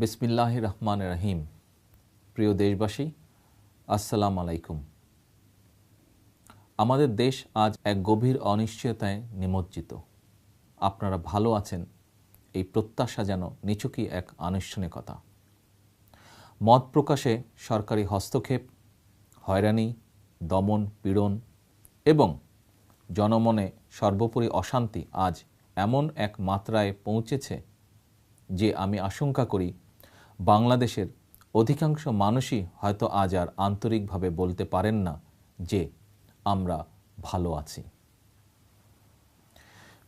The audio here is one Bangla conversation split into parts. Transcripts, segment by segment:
বিসমিল্লাহ রহমান রহিম প্রিয় দেশবাসী, আসসালাম আলাইকুম। আমাদের দেশ আজ এক গভীর অনিশ্চয়তায় নিমজ্জিত। আপনারা ভালো আছেন, এই প্রত্যাশা যেন নিছকই এক আনুষ্ঠানিকতা। মত প্রকাশে সরকারি হস্তক্ষেপ, হয়রানি, দমন, পীড়ন এবং জনমনে সর্বোপরি অশান্তি আজ এমন এক মাত্রায় পৌঁছেছে যে আমি আশঙ্কা করি বাংলাদেশের অধিকাংশ মানুষই হয়তো আজ আর আন্তরিকভাবে বলতে পারেন না যে আমরা ভালো আছি।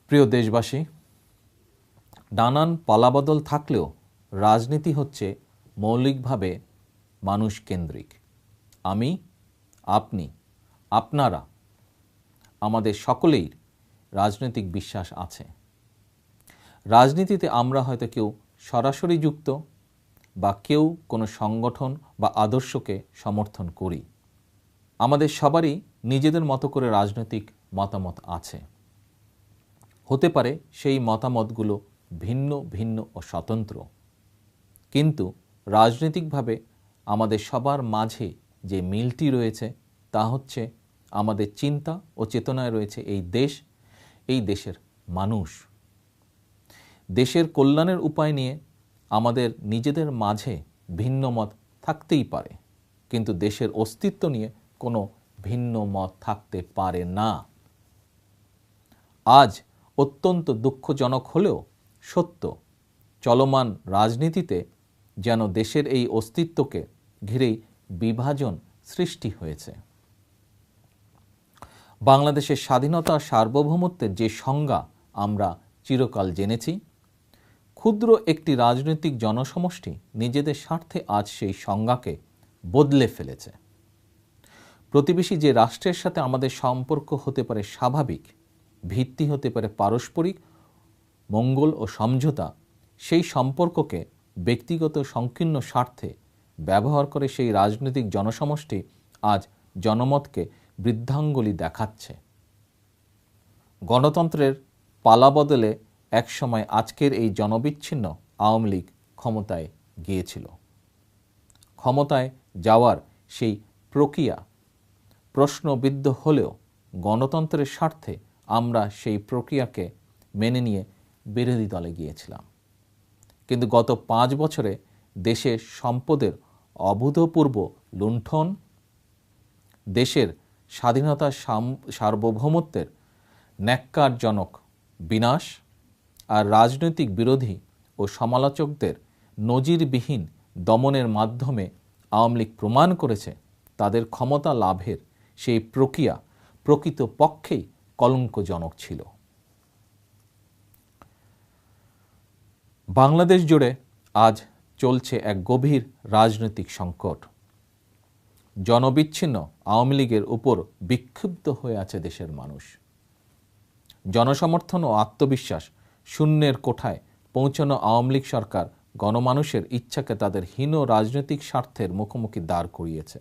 প্রিয় দেশবাসী নানান পালাবদল থাকলেও রাজনীতি হচ্ছে মৌলিকভাবে মানুষ কেন্দ্রিক আমি, আপনি, আপনারা, আমাদের সকলেই রাজনৈতিক বিশ্বাস আছে। রাজনীতিতে আমরা হয়তো কেউ সরাসরি যুক্ত বা কেউ কোনো সংগঠন বা আদর্শকে সমর্থন করি। আমাদের সবারই নিজেদের মতো করে রাজনৈতিক মতামত আছে। হতে পারে সেই মতামতগুলো ভিন্ন ভিন্ন ও স্বতন্ত্র। কিন্তু রাজনৈতিকভাবে আমাদের সবার মাঝে যে মিলটি রয়েছে, তা হচ্ছে আমাদের চিন্তা ও চেতনায় রয়েছে এই দেশ, এই দেশের মানুষ। দেশের কল্যাণের উপায় নিয়ে আমাদের নিজেদের মাঝে ভিন্ন মত থাকতেই পারে। কিন্তু দেশের অস্তিত্ব নিয়ে কোনো ভিন্ন মত থাকতে পারে না। আজ অত্যন্ত দুঃখজনক হলেও সত্য, চলমান রাজনীতিতে যেন দেশের এই অস্তিত্বকে ঘিরেই বিভাজন সৃষ্টি হয়েছে। বাংলাদেশের স্বাধীনতা সার্বভৌমত্বের যে সংজ্ঞা আমরা চিরকাল জেনেছি ক্ষুদ্র একটি রাজনৈতিক জনসমষ্টি নিজেদের স্বার্থে আজ সেই সংজ্ঞাকে বদলে ফেলেছে। প্রতিবেশী যে রাষ্ট্রের সাথে আমাদের সম্পর্ক হতে পারে স্বাভাবিক, ভিত্তি হতে পারে পারস্পরিক, মঙ্গল ও সমঝোতা, সেই সম্পর্ককে ব্যক্তিগত সংকীর্ণ স্বার্থে ব্যবহার করে সেই রাজনৈতিক জনসমষ্টি আজ জনমতকে বৃদ্ধাঙ্গুলি দেখাচ্ছে। গণতন্ত্রের পালা বদলে একসময় আজকের এই জনবিচ্ছিন্ন আওয়ামী লীগ ক্ষমতায় গিয়েছিল। ক্ষমতায় যাওয়ার সেই প্রক্রিয়া, প্রশ্নবিদ্ধ হলেও গণতন্ত্রের স্বার্থে আমরা সেই প্রক্রিয়াকে মেনে নিয়ে বিরোধী দলে গিয়েছিলাম। কিন্তু গত পাঁচ বছরে দেশের সম্পদের অভূতপূর্ব লুণ্ঠন, দেশের স্বাধীনতা সার্বভৌমত্বের ন্যাক্কারজনক বিনাশ আর রাজনৈতিক বিরোধী ও সমালোচকদের নজিরবিহীন দমনের মাধ্যমে আওয়ামী লীগ প্রমাণ করেছে তাদের ক্ষমতা লাভের সেই প্রক্রিয়া প্রকৃত পক্ষেই কলঙ্কজনক ছিল। বাংলাদেশ জুড়ে আজ চলছে এক গভীর রাজনৈতিক সংকট। জনবিচ্ছিন্ন আওয়ামী লীগের উপর বিক্ষুব্ধ হয়ে আছে দেশের মানুষ। জনসমর্থন ও আত্মবিশ্বাস শূন্যের কোঠায় পৌঁছানো আওয়ামী লীগ সরকার গণমানুষের ইচ্ছাকে তাদের হীন রাজনৈতিক স্বার্থের মুখোমুখি দাঁড় করিয়েছে।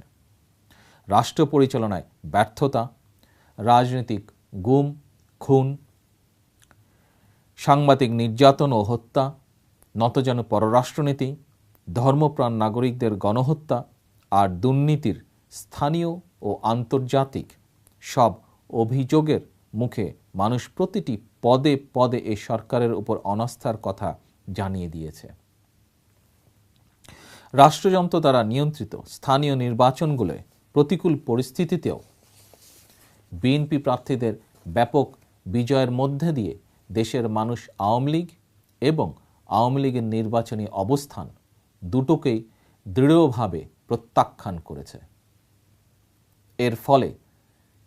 রাষ্ট্র পরিচালনায় ব্যর্থতা, রাজনৈতিক গুম, খুন, সাংবাদিক নির্যাতন ও হত্যা, নতজানু পররাষ্ট্রনীতি, ধর্মপ্রাণ নাগরিকদের গণহত্যা আর দুর্নীতির স্থানীয় ও আন্তর্জাতিক সব অভিযোগের মুখে মানুষ প্রতিটি পদে পদে এই সরকারের উপর অনাস্থার কথা জানিয়ে দিয়েছে। রাষ্ট্রযন্ত্র দ্বারা নিয়ন্ত্রিত স্থানীয় নির্বাচনগুলোয় প্রতিকূল পরিস্থিতিতেও বিএনপি প্রার্থীদের ব্যাপক বিজয়ের মধ্যে দিয়ে দেশের মানুষ আওয়ামী লীগ এবং আওয়ামী লীগের নির্বাচনী অবস্থান দুটোকেই দৃঢ়ভাবে প্রত্যাখ্যান করেছে। এর ফলে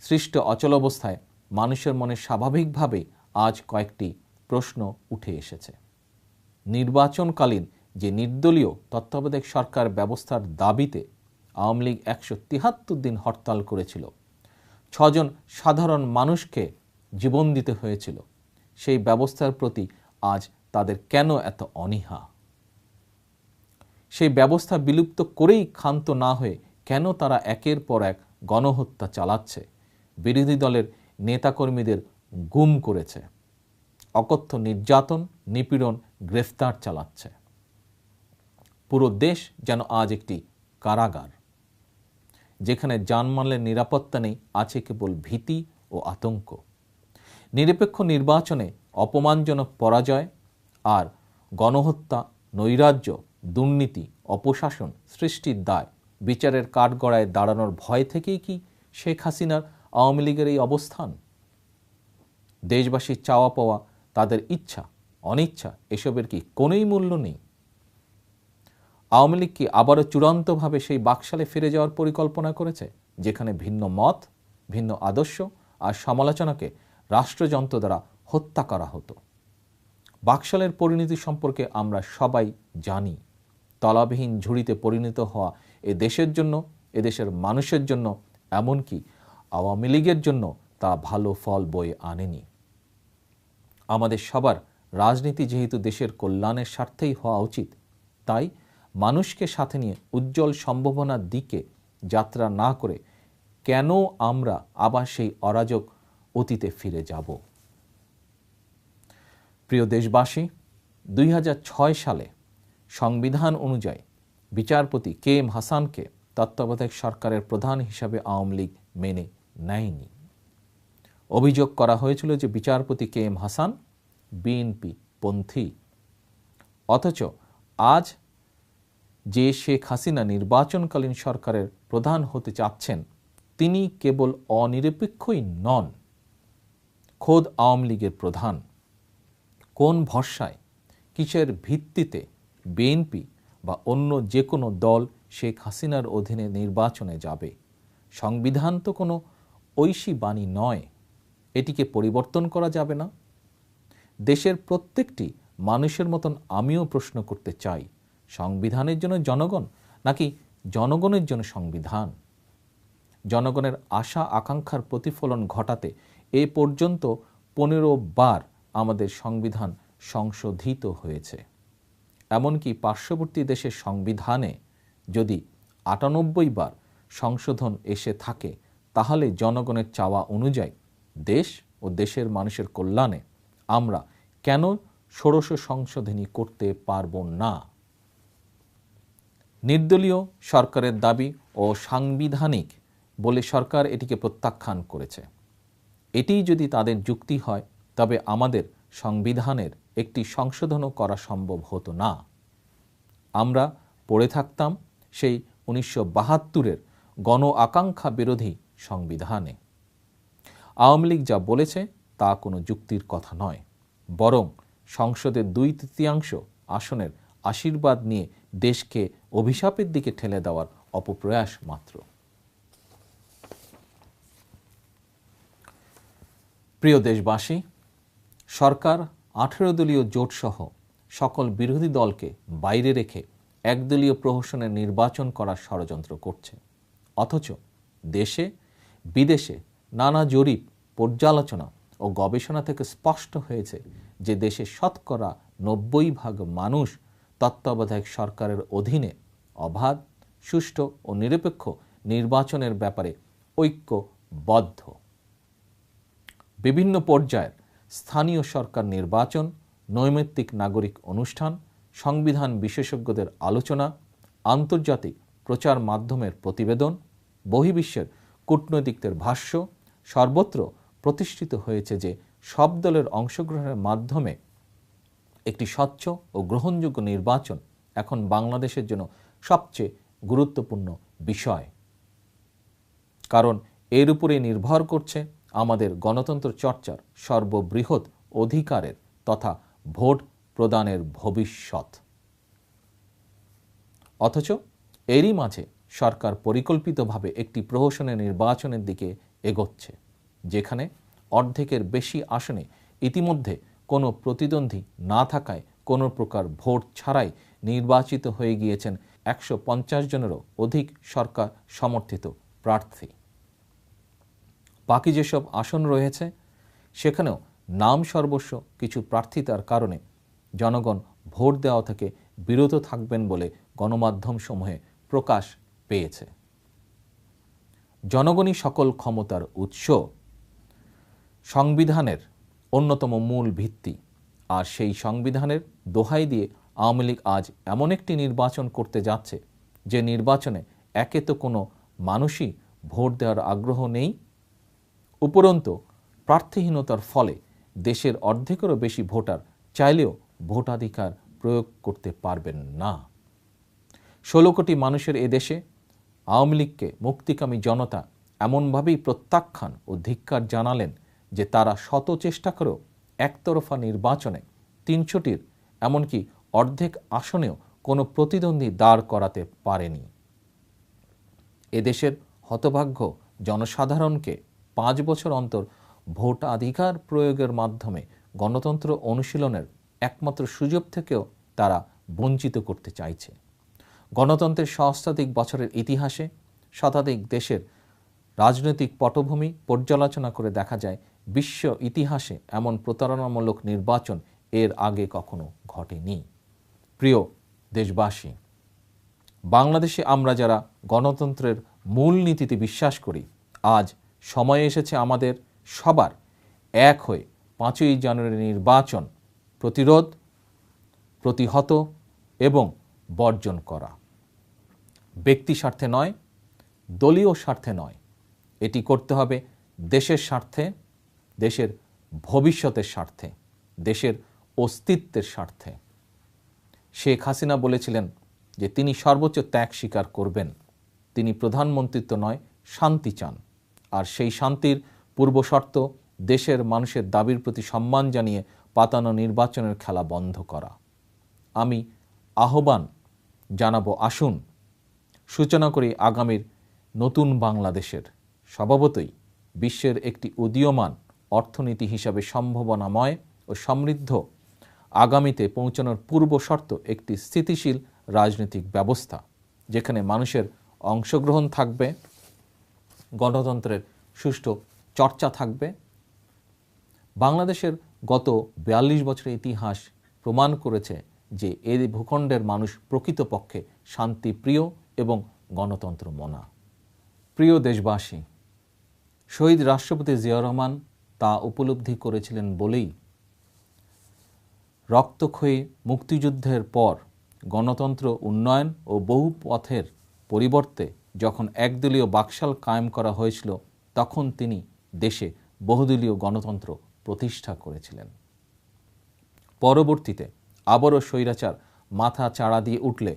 সৃষ্ট অচলাবস্থায় মানুষের মনে স্বাভাবিকভাবেই আজ কয়েকটি প্রশ্ন উঠে এসেছে। নির্বাচনকালীন যে নির্দলীয় তত্ত্বাবধায়ক সরকার ব্যবস্থার দাবিতে আওয়ামী লীগ একশো তিহাত্তর দিন হরতাল করেছিল, ছজন সাধারণ মানুষকে জীবন দিতে হয়েছিল, সেই ব্যবস্থার প্রতি আজ তাদের কেন এত অনীহা? সেই ব্যবস্থা বিলুপ্ত করেই ক্ষান্ত না হয়ে কেন তারা একের পর এক গণহত্যা চালাচ্ছে? বিরোধী দলের নেতাকর্মীদের গুম করেছে। অকথ্য নির্যাতন, নিপীড়ন, গ্রেফতার চালাচ্ছে। পুরো দেশ যেন আজ একটি কারাগার, যেখানে জানমালের নিরাপত্তা নেই, আছে কেবল ভীতি ও আতঙ্ক। নিরপেক্ষ নির্বাচনে অপমানজনক পরাজয় আর গণহত্যা, নৈরাজ্য, দুর্নীতি, অপশাসন সৃষ্টির দায়। বিচারের কাঠগড়ায় দাঁড়ানোর ভয় থেকেই কি শেখ হাসিনার আওয়ামী লীগের এই অবস্থান? দেশবাসীর চাওয়া পাওয়া, তাদের ইচ্ছা, অনিচ্ছা, এসবের কি কোনোই মূল্য নেই? আওয়ামী লীগ কি আবারও চূড়ান্তভাবে সেই বাকশালে ফিরে যাওয়ার পরিকল্পনা করেছে, যেখানে ভিন্ন মত, ভিন্ন আদর্শ আর সমালোচনাকে রাষ্ট্রযন্ত্র দ্বারা হত্যা করা হতো? বাকশালের পরিণতি সম্পর্কে আমরা সবাই জানি। তলাবিহীন ঝুড়িতে পরিণত হওয়া এ দেশের জন্য এদেশের মানুষের জন্য, এমনকি আওয়ামী লীগের জন্য তা ভালো ফল বয়ে আনেনি। আমাদের সবার রাজনীতি যেহেতু দেশের কল্যাণের স্বার্থেই হওয়া উচিত, তাই মানুষকে সাথে নিয়ে উজ্জ্বল সম্ভাবনার দিকে যাত্রা না করে কেন আমরা আবার সেই অরাজক অতীতে ফিরে যাব? প্রিয় দেশবাসী, দুই হাজার ছয় সালে সংবিধান অনুযায়ী বিচারপতি কে এম হাসানকে তত্ত্বাবধায়ক সরকারের প্রধান হিসাবে আওয়ামী লীগ মেনে নেয়নি। অভিযোগ করা হয়েছিল যে বিচারপতি কে এম হাসান, বিএনপি পন্থী। অথচ আজ যে শেখ হাসিনা নির্বাচনকালীন সরকারের প্রধান হতে চাচ্ছেন, তিনি কেবল অনিরপেক্ষই নন, খোদ আওয়ামী লীগের প্রধান। কোন ভরসায়, কিসের ভিত্তিতে বিএনপি বা অন্য যে কোনো দল শেখ হাসিনার অধীনে নির্বাচনে যাবে? সংবিধান তো কোনো ঐশী বাণী নয়। এটিকে পরিবর্তন করা যাবে না। দেশের প্রত্যেকটি মানুষের মতন আমিও প্রশ্ন করতে চাই, সংবিধানের জন্য জনগণ নাকি জনগণের জন্য সংবিধান? জনগণের আশা আকাঙ্ক্ষার প্রতিফলন ঘটাতে এ পর্যন্ত পনেরো বার আমাদের সংবিধান সংশোধিত হয়েছে। এমনকি পার্শ্ববর্তী দেশের সংবিধানে যদি আটানব্বই বার সংশোধন এসে থাকে, তাহলে জনগণের চাওয়া অনুযায়ী দেশ ও দেশের মানুষের কল্যাণে আমরা কেন ষোড়শ সংশোধনী করতে পারব না? নির্দলীয় সরকারের দাবি ও সাংবিধানিক বলে সরকার এটিকে প্রত্যাখ্যান করেছে। এটিই যদি তাদের যুক্তি হয়, তবে আমাদের সংবিধানের একটি সংশোধনও করা সম্ভব হতো না। আমরা পড়ে থাকতাম সেই উনিশশো বাহাত্তরের গণ আকাঙ্ক্ষা বিরোধী সংবিধানে। আওয়ামী লীগ যা বলেছে তা কোনো যুক্তির কথা নয়। বরং সংসদের দুই তৃতীয়াংশ আসনের আশীর্বাদ নিয়ে দেশকে অভিশাপের দিকে ঠেলে দেওয়ার অপপ্রয়াস মাত্র। প্রিয় দেশবাসী, সরকার আঠেরো দলীয় জোটসহ সকল বিরোধী দলকে বাইরে রেখে একদলীয় প্রহসনের নির্বাচন করার ষড়যন্ত্র করছে। অথচ দেশে, বিদেশে নানা জরিপ পর্যালোচনা ও গবেষণা থেকে স্পষ্ট হয়েছে যে দেশে শতকরা নব্বই ভাগ মানুষ তত্ত্বাবধায়ক সরকারের অধীনে অবাধ, সুষ্ঠু ও নিরপেক্ষ নির্বাচনের ব্যাপারে ঐক্যবদ্ধ। বিভিন্ন পর্যায়ের স্থানীয় সরকার নির্বাচন, নৈমিত্তিক নাগরিক অনুষ্ঠান, সংবিধান বিশেষজ্ঞদের আলোচনা, আন্তর্জাতিক প্রচার মাধ্যমের প্রতিবেদন, বহির্বিশ্বের কূটনৈতিকদের ভাষ্য, সর্বত্র প্রতিষ্ঠিত হয়েছে যে সব দলের অংশগ্রহণের মাধ্যমে একটি স্বচ্ছ ও গ্রহণযোগ্য নির্বাচন এখন বাংলাদেশের জন্য সবচেয়ে গুরুত্বপূর্ণ বিষয়। কারণ এর উপরে নির্ভর করছে আমাদের গণতন্ত্র চর্চার সর্ববৃহৎ অধিকারের তথা ভোট প্রদানের ভবিষ্যৎ। অথচ এরই মাঝে সরকার পরিকল্পিতভাবে একটি প্রহসনের নির্বাচনের দিকে এগোচ্ছে। যেখানে অর্ধেকের বেশি আসনে ইতিমধ্যে কোনো প্রতিদ্বন্দ্বী না থাকায় কোনো প্রকার ভোট ছাড়াই নির্বাচিত হয়ে গিয়েছেন একশো পঞ্চাশ জনেরও অধিক সরকার সমর্থিত প্রার্থী। বাকি যেসব আসন রয়েছে, সেখানেও নাম সর্বস্ব কিছু প্রার্থিতার কারণে জনগণ ভোট দেওয়া থেকে বিরত থাকবেন বলে গণমাধ্যম সমূহে প্রকাশ পেয়েছে। জনগণই সকল ক্ষমতার উৎস। সংবিধানের অন্যতম মূল ভিত্তি। আর সেই সংবিধানের দোহাই দিয়ে আওয়ামী লীগ আজ এমন একটি নির্বাচন করতে যাচ্ছে, যে নির্বাচনে একে তো কোনো মানুষই ভোট দেওয়ার আগ্রহ নেই। উপরন্তু, প্রার্থীহীনতার ফলে দেশের অর্ধেকেরও বেশি ভোটার চাইলেও ভোটাধিকার প্রয়োগ করতে পারবেন না। ষোলো কোটি মানুষের এদেশে আওয়ামী লীগকে মুক্তিকামী জনতা এমনভাবেই প্রত্যাখ্যান ও ধিক্কার জানালেন যে তারা শত চেষ্টা করেও একতরফা নির্বাচনে তিনশোটির, এমনকি অর্ধেক আসনেও কোনো প্রতিদ্বন্দ্বী দাঁড় করাতে পারেনি। এদেশের হতভাগ্য জনসাধারণকে পাঁচ বছর অন্তর ভোটাধিকার প্রয়োগের মাধ্যমে গণতন্ত্র অনুশীলনের একমাত্র সুযোগ থেকেও তারা বঞ্চিত করতে চাইছে। গণতন্ত্রের সহস্রাধিক বছরের ইতিহাসে শতাধিক দেশের রাজনৈতিক পটভূমি পর্যালোচনা করে দেখা যায় বিশ্ব ইতিহাসে এমন প্রতারণামূলক নির্বাচন এর আগে কখনো ঘটেনি। প্রিয় দেশবাসী, বাংলাদেশে আমরা যারা গণতন্ত্রের মূল নীতিতে বিশ্বাস করি, আজ সময় এসেছে আমাদের সবার এক হয়ে পাঁচই জানুয়ারি নির্বাচন প্রতিরোধ, প্রতিহত এবং বর্জন করা। ব্যক্তি স্বার্থে নয়, দলীয় স্বার্থে নয়, এটি করতে হবে দেশের স্বার্থে দেশের ভবিষ্যতের স্বার্থে, দেশের অস্তিত্বের স্বার্থে। শেখ হাসিনা বলেছিলেন যে তিনি সর্বোচ্চ ত্যাগ স্বীকার করবেন। তিনি প্রধানমন্ত্রিত্ব নয়, শান্তি চান। আর সেই শান্তির পূর্বশর্ত দেশের মানুষের দাবির প্রতি সম্মান জানিয়ে পাতানো নির্বাচনের খেলা বন্ধ করা। আমি আহ্বান জানাব, আসুন, সূচনা করি আগামীর নতুন বাংলাদেশের, স্বভাবতই বিশ্বের একটি উদীয়মান অর্থনীতি হিসাবে সম্ভাবনাময় ও সমৃদ্ধ, আগামীতে পৌঁছানোর পূর্ব শর্ত একটি স্থিতিশীল রাজনৈতিক ব্যবস্থা, যেখানে মানুষের অংশগ্রহণ থাকবে, গণতন্ত্রের সুষ্ঠু চর্চা থাকবে। বাংলাদেশের গত বিয়াল্লিশ বছরের ইতিহাস প্রমাণ করেছে যে এই ভূখণ্ডের মানুষ প্রকৃতপক্ষে শান্তিপ্রিয় এবং গণতন্ত্র মনা প্রিয় দেশবাসী, শহীদ রাষ্ট্রপতি জিয়া রহমান তা উপলব্ধি করেছিলেন বলেই রক্তক্ষয়ী মুক্তিযুদ্ধের পর গণতন্ত্র উন্নয়ন ও বহু পথের পরিবর্তে যখন একদলীয় বাকশাল কায়েম করা হয়েছিল, তখন তিনি দেশে বহুদলীয় গণতন্ত্র প্রতিষ্ঠা করেছিলেন। পরবর্তীতে আবারও স্বৈরাচার মাথা চাড়া দিয়ে উঠলে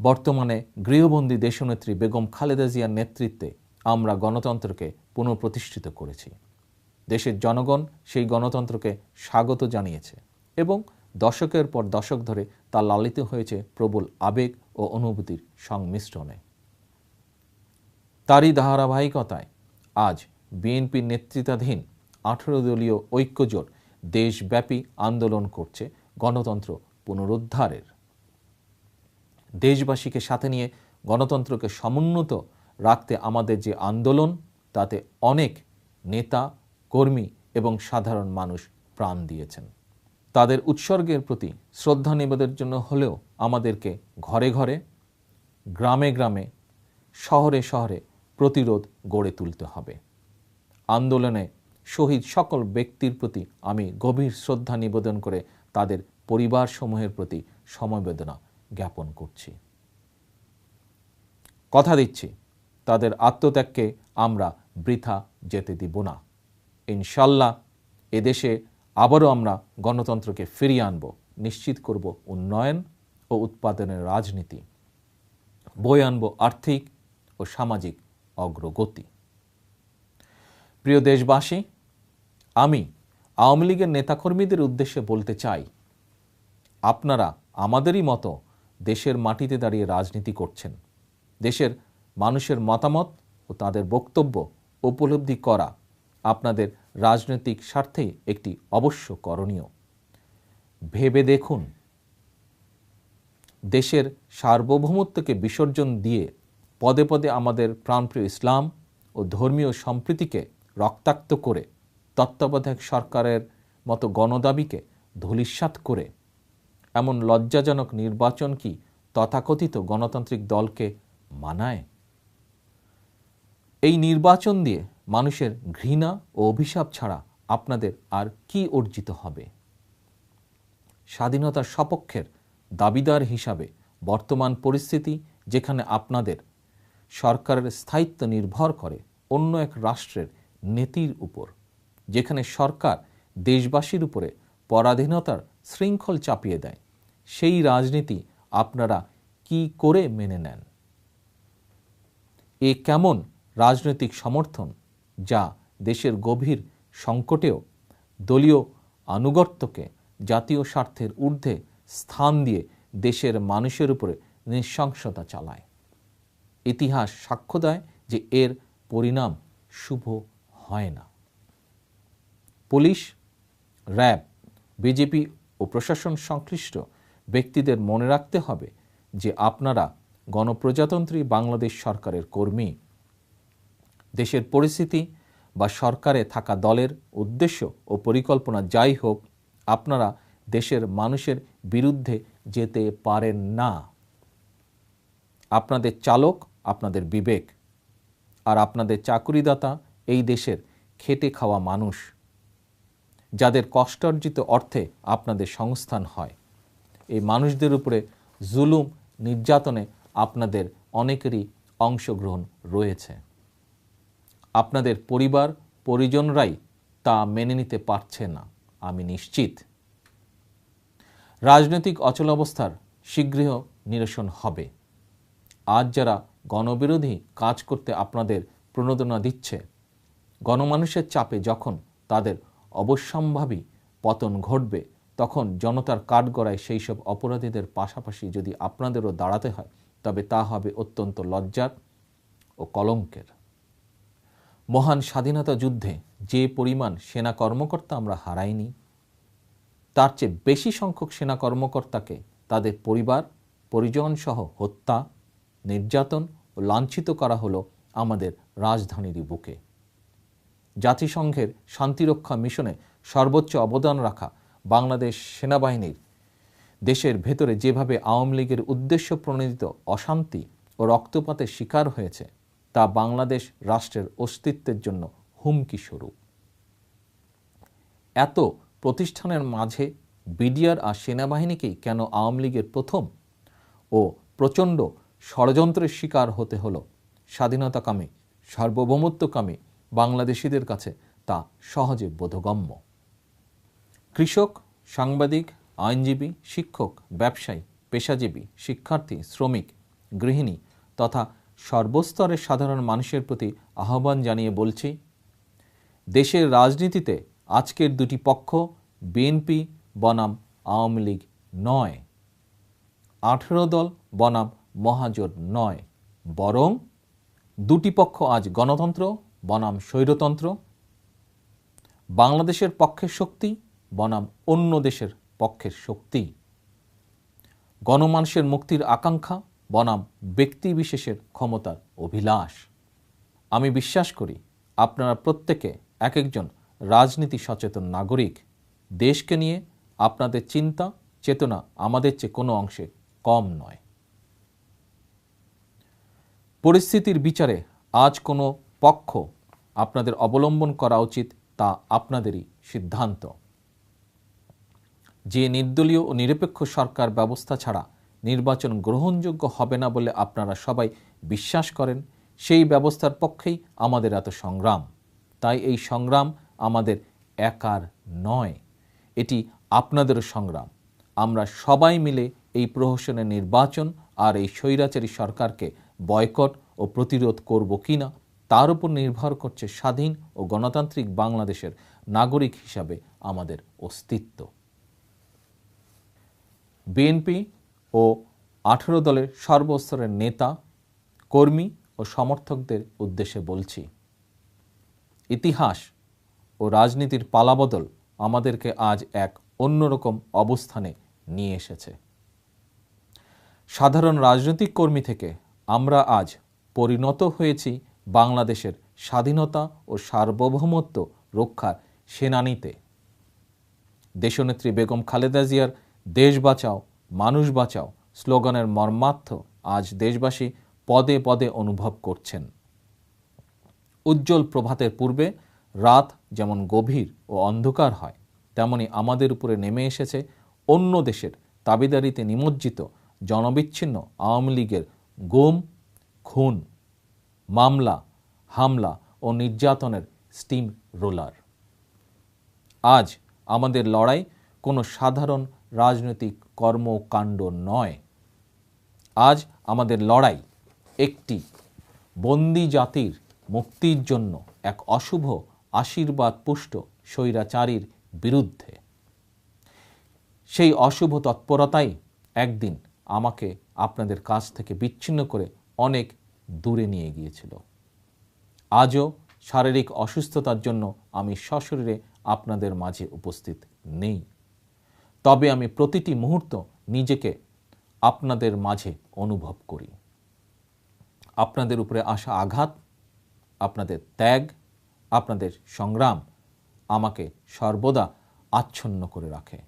বর্তমানে গৃহবন্দী দেশনেত্রী বেগম খালেদা জিয়ার নেতৃত্বে আমরা গণতন্ত্রকে পুনঃপ্রতিষ্ঠিত করেছি। দেশের জনগণ সেই গণতন্ত্রকে স্বাগত জানিয়েছে এবং দশকের পর দশক ধরে তা লালিত হয়েছে প্রবল আবেগ ও অনুভূতির সংমিশ্রণে। তারই ধারাবাহিকতায় আজ বিএনপির নেতৃত্বাধীন আঠেরো দলীয় ঐক্যজোট দেশব্যাপী আন্দোলন করছে গণতন্ত্র পুনরুদ্ধারের। দেশবাসীকে সাথে নিয়ে গণতন্ত্রকে সমুন্নত রাখতে আমাদের যে আন্দোলন, তাতে অনেক নেতা কর্মী এবং সাধারণ মানুষ প্রাণ দিয়েছেন। তাদের উৎসর্গের প্রতি শ্রদ্ধা নিবেদের জন্য হলেও আমাদেরকে ঘরে ঘরে, গ্রামে গ্রামে, শহরে শহরে প্রতিরোধ গড়ে তুলতে হবে। আন্দোলনে শহীদ সকল ব্যক্তির প্রতি আমি গভীর শ্রদ্ধা নিবেদন করে তাদের পরিবারসমূহের প্রতি সমবেদনা জ্ঞাপন করছি। কথা দিচ্ছি, তাদের আত্মত্যাগকে আমরা বৃথা যেতে দিব না। ইনশাল্লাহ এদেশে আবারও আমরা গণতন্ত্রকে ফিরিয়ে আনব, নিশ্চিত করব উন্নয়ন ও উৎপাদনের রাজনীতি বই আনব আর্থিক ও সামাজিক অগ্রগতি। প্রিয় দেশবাসী, আমি আওয়ামী লীগের নেতাকর্মীদের উদ্দেশ্যে বলতে চাই, আপনারা আমাদেরই মতো দেশের মাটিতে দাঁড়িয়ে রাজনীতি করছেন, দেশের মানুষের মতামত ও তাদের বক্তব্য উপলব্ধি করা আপনাদের রাজনৈতিক স্বার্থেই একটি অবশ্য করণীয়। ভেবে দেখুন, দেশের সার্বভৌমত্বকে বিসর্জন দিয়ে পদে পদে আমাদের প্রাণপ্রিয় ইসলাম ও ধর্মীয় সম্প্রীতিকে রক্তাক্ত করে, তত্ত্বাবধায়ক সরকারের মতো গণদাবিকে ধূলিসাৎ করে, এমন লজ্জাজনক নির্বাচন কি তথাকথিত গণতান্ত্রিক দলকে মানায়? এই নির্বাচন দিয়ে মানুষের ঘৃণা ও অভিশাপ ছাড়া আপনাদের আর কি অর্জিত হবে? স্বাধীনতার সপক্ষের দাবিদার হিসাবে বর্তমান পরিস্থিতি যেখানে আপনাদের সরকারের স্থায়িত্ব নির্ভর করে অন্য এক রাষ্ট্রের নীতির উপর, যেখানে সরকার দেশবাসীর উপরে পরাধীনতার শৃঙ্খল চাপিয়ে দেয়, সেই রাজনীতি আপনারা কি করে মেনে নেন? এ কেমন রাজনৈতিক সমর্থন যা দেশের গভীর সংকটেও দলীয় আনুগত্যকে জাতীয় স্বার্থের ঊর্ধ্বে স্থান দিয়ে দেশের মানুষের উপরে নৃশংসতা চালায়। ইতিহাস সাক্ষ্য দেয় যে এর পরিণাম শুভ হয় না। পুলিশ, র্যাব, বিজেপি ও প্রশাসন সংশ্লিষ্ট ব্যক্তিদের মনে রাখতে হবে যে আপনারা গণপ্রজাতন্ত্রী বাংলাদেশ সরকারের কর্মী। দেশের পরিস্থিতি বা সরকারে থাকা দলের উদ্দেশ্য ও পরিকল্পনা যাই হোক, আপনারা দেশের মানুষের বিরুদ্ধে যেতে পারেন না। আপনাদের চালক, আপনাদের বিবেক। আর আপনাদের চাকুরিদাতা এই দেশের খেটে খাওয়া মানুষ, যাদের কষ্টার্জিত অর্থে আপনাদের সংস্থান হয়। এই মানুষদের উপরে জুলুম, নির্যাতনে আপনাদের অনেকেরই অংশগ্রহণ রয়েছে। আপনাদের পরিবার, পরিজনরাই তা মেনে নিতে পারছে না, আমি নিশ্চিত। রাজনৈতিক অচলাবস্থার শীঘ্রই নিরসন হবে। আজ যারা গণবিরোধী কাজ করতে আপনাদের প্রণোদনা দিচ্ছে, গণমানুষের চাপে যখন তাদের অবশ্যম্ভাবী পতন ঘটবে, তখন জনতার কাঠগড়ায় সেই সব অপরাধীদের পাশাপাশি যদি আপনাদেরও দাঁড়াতে হয়, তবে তা হবে অত্যন্ত লজ্জার ও কলঙ্কের। মহান স্বাধীনতা যুদ্ধে যে পরিমাণ সেনা কর্মকর্তা আমরা হারাইনি, তার চেয়ে বেশি সংখ্যক সেনা কর্মকর্তাকে তাদের পরিবার পরিজন সহ হত্যা, নির্যাতন ও লাঞ্ছিত করা হলো আমাদের রাজধানীরই বুকে। জাতিসংঘের শান্তিরক্ষা মিশনে সর্বোচ্চ অবদান রাখা বাংলাদেশ সেনাবাহিনীর দেশের ভেতরে যেভাবে আওয়ামী লীগের উদ্দেশ্য প্রণোদিত অশান্তি ও রক্তপাতের শিকার হয়েছে তা বাংলাদেশ রাষ্ট্রের অস্তিত্বের জন্য হুমকি স্বরূপ। এত প্রতিষ্ঠানের মাঝে বিডিআর আর সেনাবাহিনীকেই কেন আওয়ামী লীগের প্রথম ও প্রচণ্ড ষড়যন্ত্রের শিকার হতে হলো স্বাধীনতাকামী, সার্বভৌমত্বকামী বাংলাদেশিদের কাছে তা সহজে বোধগম্য। কৃষক, সাংবাদিক, আইনজীবী, শিক্ষক, ব্যবসায়ী, পেশাজীবী, শিক্ষার্থী, শ্রমিক, গৃহিণী তথা সর্বস্তরের সাধারণ মানুষের প্রতি আহ্বান জানিয়ে বলছি, দেশের রাজনীতিতে আজকের দুটি পক্ষ বিএনপি বনাম আওয়ামী লীগ নয়, আঠেরো দল বনাম মহাজোট নয়, বরং দুটি পক্ষ আজ গণতন্ত্র বনাম স্বৈরতন্ত্র, বাংলাদেশের পক্ষের শক্তি বনাম অন্য দেশের পক্ষের শক্তি। গণমানুষের মুক্তির আকাঙ্ক্ষা বনাম ব্যক্তি বিশেষের ক্ষমতার অভিলাষ। আমি বিশ্বাস করি, আপনারা প্রত্যেকে এক একজন রাজনীতি সচেতন নাগরিক। দেশকে নিয়ে আপনাদের চিন্তা, চেতনা আমাদের চেয়ে কোনো অংশে কম নয়। পরিস্থিতির বিচারে আজ কোনো পক্ষ আপনাদের অবলম্বন করা উচিত তা আপনাদেরই সিদ্ধান্ত। যে নির্দলীয় ও নিরপেক্ষ সরকার ব্যবস্থা ছাড়া নির্বাচন গ্রহণযোগ্য হবে না বলে আপনারা সবাই বিশ্বাস করেন, সেই ব্যবস্থার পক্ষেই আমাদের এত সংগ্রাম। তাই এই সংগ্রাম আমাদের একার নয়, এটি আপনাদেরও সংগ্রাম। আমরা সবাই মিলে এই প্রহসনের নির্বাচন আর এই স্বৈরাচারী সরকারকে বয়কট ও প্রতিরোধ করব কি না, তার উপর নির্ভর করছে স্বাধীন ও গণতান্ত্রিক বাংলাদেশের নাগরিক হিসাবে আমাদের অস্তিত্ব। বিএনপি ও আঠেরো দলের সর্বস্তরের নেতা, কর্মী ও সমর্থকদের উদ্দেশ্যে বলছি, ইতিহাস ও রাজনীতির পালাবদল আমাদেরকে আজ এক অন্যরকম অবস্থানে নিয়ে এসেছে। সাধারণ রাজনৈতিক কর্মী থেকে আমরা আজ পরিণত হয়েছি বাংলাদেশের স্বাধীনতা ও সার্বভৌমত্ব রক্ষার সেনানীতে। দেশনেত্রী বেগম খালেদা জিয়ার দেশ বাঁচাও মানুষ বাঁচাও স্লোগানের মর্মার্থ আজ দেশবাসী পদে পদে অনুভব করছেন। উজ্জ্বল প্রভাতের পূর্বে রাত যেমন গভীর ও অন্ধকার হয়, তেমনি আমাদের উপরে নেমে এসেছে অন্য দেশের তাবিদারিতে নিমজ্জিত জনবিচ্ছিন্ন আওয়ামী লীগের গুম, খুন, মামলা, হামলা ও নির্যাতনের স্টিম রোলার। আজ আমাদের লড়াই কোনো সাধারণ রাজনৈতিক কর্মকাণ্ড নয়। আজ আমাদের লড়াই একটি বন্দি জাতির মুক্তির জন্য এক অশুভ আশীর্বাদ পুষ্ট স্বৈরাচারীর বিরুদ্ধে। সেই অশুভ তৎপরতাই একদিন আমাকে আপনাদের কাছ থেকে বিচ্ছিন্ন করে অনেক দূরে নিয়ে গিয়েছিল। আজও শারীরিক অসুস্থতার জন্য আমি সশরীরে আপনাদের মাঝে উপস্থিত নেই। তবে আমি প্রতিটি মুহূর্ত নিজেকে আপনাদের মাঝে অনুভব করি। আপনাদের উপরে আসা আঘাত, আপনাদের ত্যাগ, আপনাদের সংগ্রাম আমাকে সর্বদা আচ্ছন্ন করে রাখে।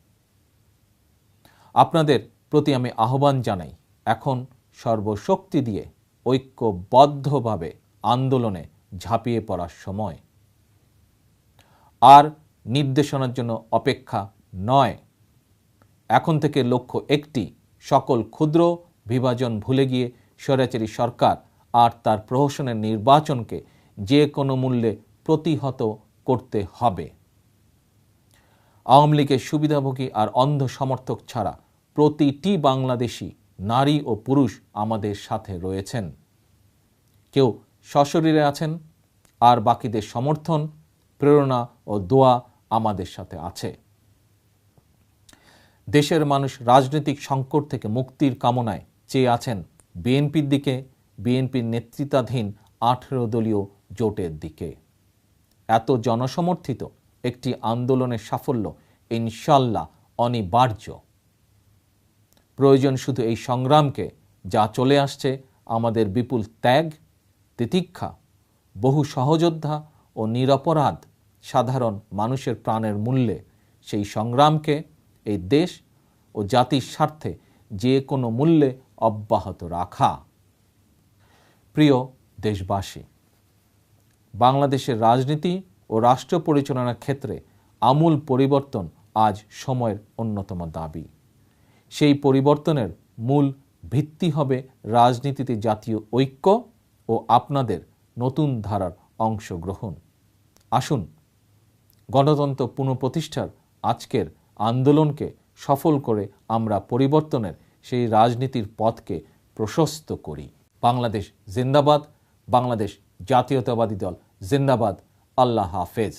আপনাদের প্রতি আমি আহ্বান জানাই এখন সর্বশক্তি দিয়ে ঐক্যবদ্ধভাবে আন্দোলনে ঝাঁপিয়ে পড়ার সময়। আর নির্দেশনার জন্য অপেক্ষা নয় এখন থেকে লক্ষ্য একটি, সকল ক্ষুদ্র বিভাজন ভুলে গিয়ে স্বৈরাচারী সরকার আর তার প্রহসনের নির্বাচনকে যে কোনো মূল্যে প্রতিহত করতে হবে। আওয়ামী লীগের সুবিধাভোগী আর অন্ধ সমর্থক ছাড়া প্রতিটি বাংলাদেশি, নারী ও পুরুষ আমাদের সাথে রয়েছেন। কেউ সশরীরে আছেন, আর বাকিদের সমর্থন, প্রেরণা ও দোয়া আমাদের সাথে আছে। দেশের মানুষ রাজনৈতিক সংকট থেকে মুক্তির কামনায় চেয়ে আছেন বিএনপির দিকে, বিএনপির নেতৃত্বাধীন আঠেরো দলীয় জোটের দিকে। এত জনসমর্থিত একটি আন্দোলনের সাফল্য ইনশাল্লাহ অনিবার্য। প্রয়োজন শুধু এই সংগ্রামকে যা চলে আসছে আমাদের বিপুল ত্যাগ, তিতিক্ষা, বহু সহযোদ্ধা ও নিরপরাধ সাধারণ মানুষের প্রাণের মূল্যে সেই সংগ্রামকে এই দেশ ও জাতির স্বার্থে যে কোনো মূল্যে অব্যাহত রাখা। প্রিয় দেশবাসী, বাংলাদেশের রাজনীতি ও রাষ্ট্র পরিচালনার ক্ষেত্রে আমূল পরিবর্তন আজ সময়ের অন্যতম দাবি। সেই পরিবর্তনের মূল ভিত্তি হবে রাজনীতিতে জাতীয় ঐক্য ও আপনাদের নতুন ধারার অংশগ্রহণ। আসুন, গণতন্ত্র পুনঃপ্রতিষ্ঠার আজকের আন্দোলনকে সফল করে আমরা পরিবর্তনের সেই রাজনীতির পথকে প্রশস্ত করি। বাংলাদেশ জিন্দাবাদ, বাংলাদেশ জাতীয়তাবাদী দল জিন্দাবাদ। আল্লাহ হাফেজ।